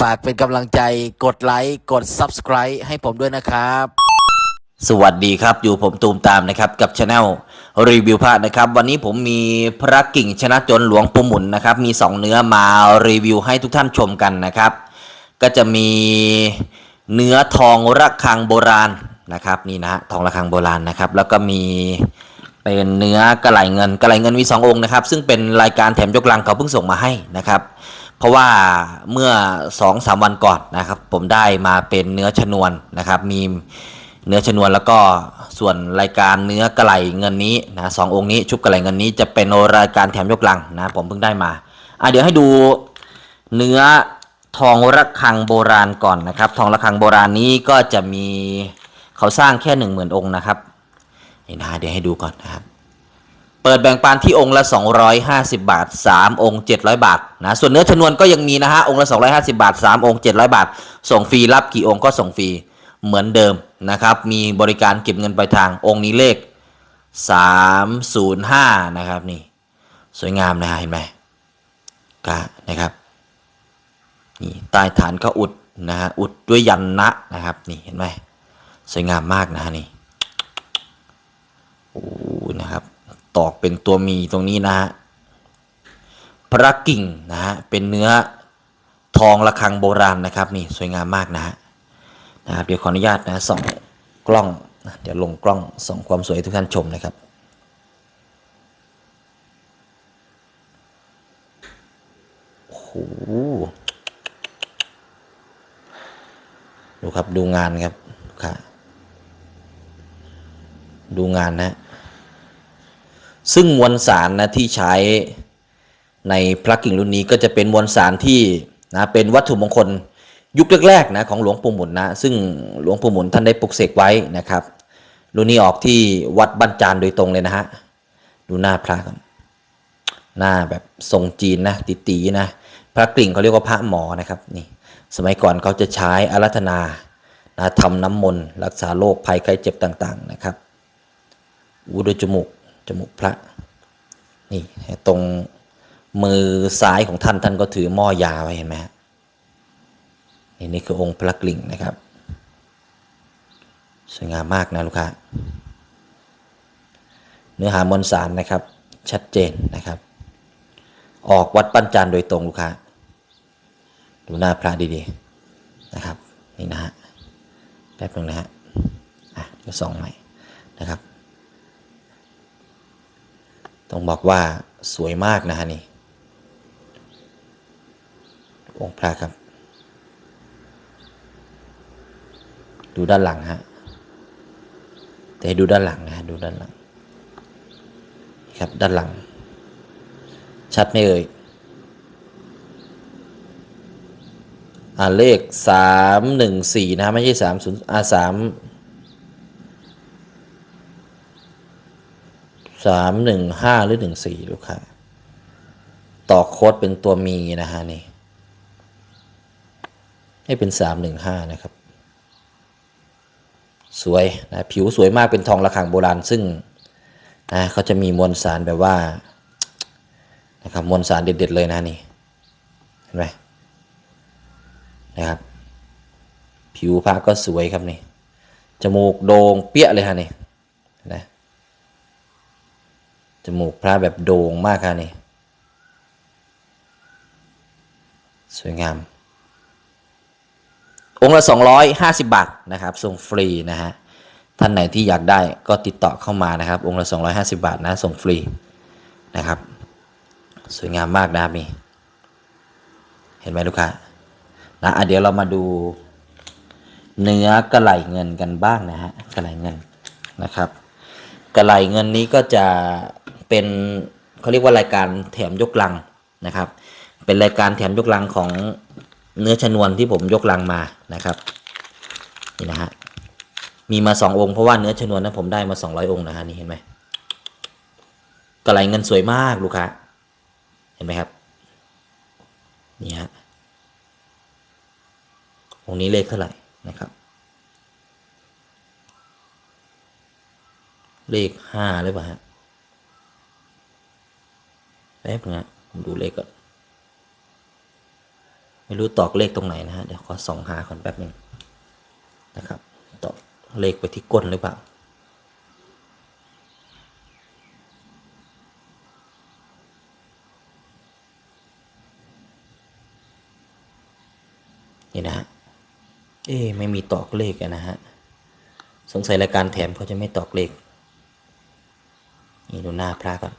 ฝากเป็นกำลังใจกดไลค์ กด Subscribe ให้ผมด้วยนะครับ สวัสดีครับ อยู่ผมตูมตามนะครับ กับช anel รีวิวพระนะครับ วันนี้ผมมีพระกิ่งชนะจนหลวงปู่หมุนนะครับ มี 2 เนื้อมารีวิวให้ทุกท่านชมกันนะครับ ก็จะมีเนื้อทองระฆังโบราณนะครับนี่นะทองระฆังโบราณนะครับ แล้วก็มีเป็นเนื้อกระไหลเงินกระไหลเงินมี 2 องค์นะครับ ซึ่งเป็นรายการแถมยกลังเขาเพิ่งส่งมาให้นะครับ เพราะว่าเมื่อ2องสามวันก่อนนะครับ ผมได้มาเป็นเนื้อชนวนนะครับ มีเนื้อชนวนแล้วก็ส่วนรายการเนื้อกระไหลเงินนี้นะสององค์นี้ชุบกระไหลเงินนี้จะเป็นรายการแถมยกลังนะผมเพิ่งได้มาอะเดี๋ยวให้ดูเนื้อทองระฆังโบราณก่อนนะครับ ทองระฆังโบราณนี้ก็จะมีเขาสร้างแค่หนึ่งหมื่นองค์นะครับนี่นะเดี๋ยวให้ดูก่อนนะครับ เปิดแบ่งปันที่องค์ละ 250 บาท 3 องค์ 700 บาทนะส่วนเนื้อชนวนก็ยังมีนะฮะองค์ละ 250 บาท 3 องค์ 700 บาท ส่งฟรีรับกี่องค์ก็ส่งฟรีเหมือนเดิมนะครับ มีบริการเก็บเงินปลายทางองค์นี้เลข 305 นะครับนี่ สวยงามนะฮะเห็นไหมกะนะครับนี่ใต้ฐานก็อุดนะฮะอุดด้วยยันนะนะครับนี่เห็นไหมสวยงามมากนะฮะนี่โอ้นะครับ ตอกเป็นตัวมีตรงนี้นะฮะพระกิ่งนะฮะเป็นเนื้อทองระฆังโบราณนะครับนี่สวยงามมากนะฮะนะครับเดี๋ยวขออนุญาตนะส่องกล้อง เดี๋ยวลงกล้องส่องความสวยให้ทุกท่านชมนะครับ โอ้โหดูครับดูงานครับค่ะดูงานนะ ซึ่งมวลสารนะที่ใช้ในพระกิ่งรุ่นนี้ก็จะเป็นมวลสารที่นะเป็นวัตถุมงคลยุคแรกๆนะของหลวงปู่หมุนนะซึ่งหลวงปู่หมุนท่านได้ปลุกเสกไว้นะครับ รุ่นนี้ออกที่วัดบ้านจานโดยตรงเลยนะฮะดูหน้าพระก่อนหน้าแบบทรงจีนนะติตีๆนะพระกลิ่งเขาเรียกว่าพระหมอนะครับนี่สมัยก่อนเขาจะใช้อารัธนานะทำน้ำมนต์รักษาโรคภัยไข้เจ็บต่างๆนะครับอูดจมูก จมูกพระนี่ตรงมือซ้ายของท่านท่านก็ถือหม้อยาไว้เห็นไหมนี่นี่คือองค์พระกลิ่งนะครับ สวยงามมากนะลูกค้าเนื้อหามวลสารนะครับ ชัดเจนนะครับ ออกวัดปั้นจันโดยตรงลูกค้าดูหน้าพระดีๆนะครับ นี่นะฮะแป๊บนึงนะฮะอะเดี๋ยวส่องใหม่นะครับ ต้องบอกว่าสวยมากนะฮะนี่ องค์พระครับ ดูด้านหลังฮะ แต่ดูด้านหลังนะฮะดูด้านหลัง ครับด้านหลัง ชัดไหมเอ่ยอ่าเลขสามหนึ่งสี่นะ ไม่ใช่สามศูนย์อ่าสาม สามหนึ่งห้าหรือหนึ่งสี่ลูกค้าต่อโค้ดเป็นตัวมีนะฮะนี่ ให้เป็นสามหนึ่งห้านะครับ สวยนะผิวสวยมากเป็นทองระฆังโบราณซึ่งนะเขาจะมีมวลสารแบบว่านะครับมวลสารเด็ด ๆ เลยนะนี่ เห็นไหมนะครับ ผิวพระก็สวยครับนี่จมูกโด่งเปี้ยเลยฮะนี่นะจ มูกพระแบบโด่งมากค่ะนี่ สวยงาม องค์ละ 250 บาทนะครับ ส่งฟรีนะฮะ ท่านไหนที่อยากได้ก็ติดต่อเข้ามานะครับ องค์ละ 250 บาทนะ ส่งฟรีนะครับ สวยงามมากนะครับนี่เห็นไหมลูกค้านะะเดี๋ยวเรามาดูเนื้อกระไหลเงินกันบ้างนะฮะกระไหลเงินนะครับ กระไหลเงินนี้ก็จะ เป็นเขาเรียกว่ารายการแถมยกลังนะครับ เป็นรายการแถมยกลังของเนื้อชนวนที่ผมยกลังมานะครับนี่นะฮะมีมาสององค์เพราะว่าเนื้อชนวนนั้นผมได้มาสองร้อยองค์นะฮะนี่เห็นไหมกระไรเงินสวยมากลูกค้าเห็นไหมครับนี่ฮะองค์นี้เลขเท่าไหร่นะครับเลขห้าหรือเปล่าฮะ ป๊บนึงฮะผมดูเลขก่อน ไม่รู้ตอกเลขตรงไหนนะฮะ เดี๋ยวขอส่องหาก่อนแป๊บหนึ่งนะครับ ตอกเลขไปที่ก้นหรือเปล่า นี่นะฮะ เอ๊ไม่มีตอกเลขนะฮะ สงสัยรายการแถมเขาจะไม่ตอกเลข นี่ดูหน้าพระก่อน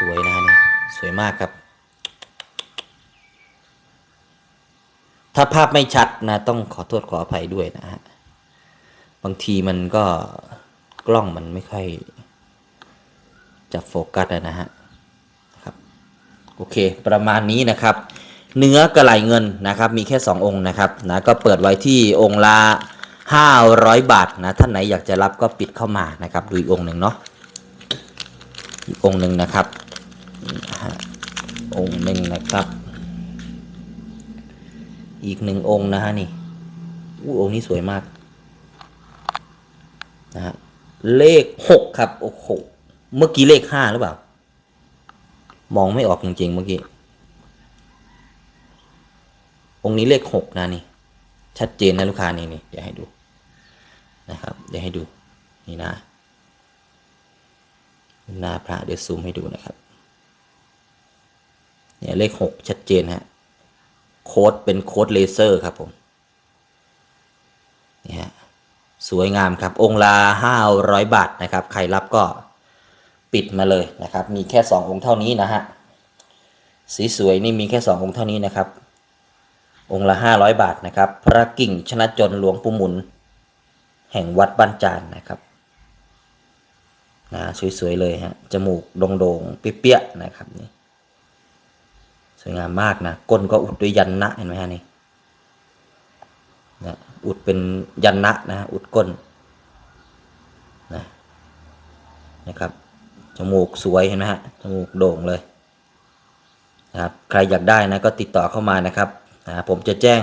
สวยนะฮะนี่สวยมากครับ ถ้าภาพไม่ชัดนะ ต้องขอโทษขออภัยด้วยนะฮะบางทีมันก็กล้องมันไม่ค่อยจับโฟกัสอะนะฮะครับโอเค ประมาณนี้นะครับ เนื้อกระไหลเงินนะครับ มีแค่ 2 องค์นะครับนะก็เปิดไว้ที่องค์ละ500 บาทนะท่านไหนอยากจะรับก็ปิดเข้ามานะครับดูอีกองหนึ่งเนาะอีกองหนึ่งนะครับ นะฮะองค์หนึ่งนะครับ อีกหนึ่งองค์นะฮะนี่อู้องค์นี้สวยมากนะฮะเลขหกครับโอ้โหเมื่อกี้เลขห้าหรือเปล่ามองไม่ออกจริงๆเมื่อกี้ องค์นี้เลขหกนะนี่ ชัดเจนนะลูกค้านี่นี่เดี๋ยวให้ดูนะครับ เดี๋ยวให้ดูนี่นะหน้าพระเดี๋ยวซูมให้ดูนะครับ เนี่ยเลขหกชัดเจนฮะโค้ดเป็นโค้ดเลเซอร์ครับผมนี่ฮะสวยงามครับ องค์ละห้าร้อยบาทนะครับ ใครรับก็ปิดมาเลยนะครับ มีแค่สององค์เท่านี้นะฮะสีสวยนี่มีแค่สององค์เท่านี้นะครับ องค์ละห้าร้อยบาทนะครับ พระกิ่งชนะจนหลวงปู่หมุน แห่งวัดบ้านจานนะครับนะสวยๆเลยฮะจมูกโด่งๆเปี้ยๆนะครับนี่ สวยงามมากนะก้นก็อุดด้วยยันนะเห็นไหมฮะนี่นะอุดเป็นยันนะนะอุดก้นนะนะครับจมูกสวยเห็นไหมฮะจมูกโด่งเลยนะครับใครอยากได้นะก็ติดต่อเข้ามานะครับนะผมจะแจ้ง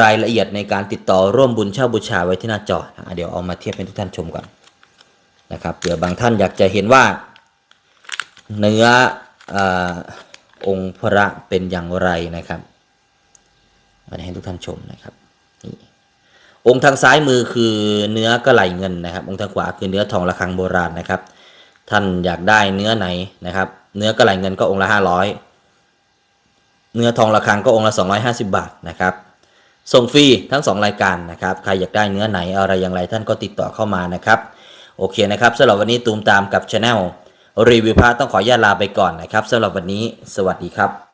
รายละเอียดในการติดต่อร่วมบุญเช่าบูชาไว้ที่หน้าจอนะเดี๋ยวเอามาเทียบให้ทุกท่านชมก่อนนะครับเดี๋ยวบางท่านอยากจะเห็นว่าเนื้ออ องค์พระเป็นอย่างไรนะครับมาให้ทุกท่านชมนะครับนี่องค์ทางซ้ายมือคือเนื้อกระไหลเงินนะครับ องค์ทางขวาคือเนื้อทองระฆังโบราณนะครับ ท่านอยากได้เนื้อไหนนะครับ เนื้อกระไหลเงินก็องค์ละห้าร้อยเนื้อทองระฆังก็องค์ละ250บาทนะครับส่งฟรีทั้ง 2 รายการนะครับ ใครอยากได้เนื้อไหนอะไรอย่างไรท่านก็ติดต่อเข้ามานะครับ โอเคนะครับสำหรับวันนี้ตูมตามกับช anel รีวิวพระต้องขออนุญาตลาไปก่อนนะครับสำหรับวันนี้สวัสดีครับ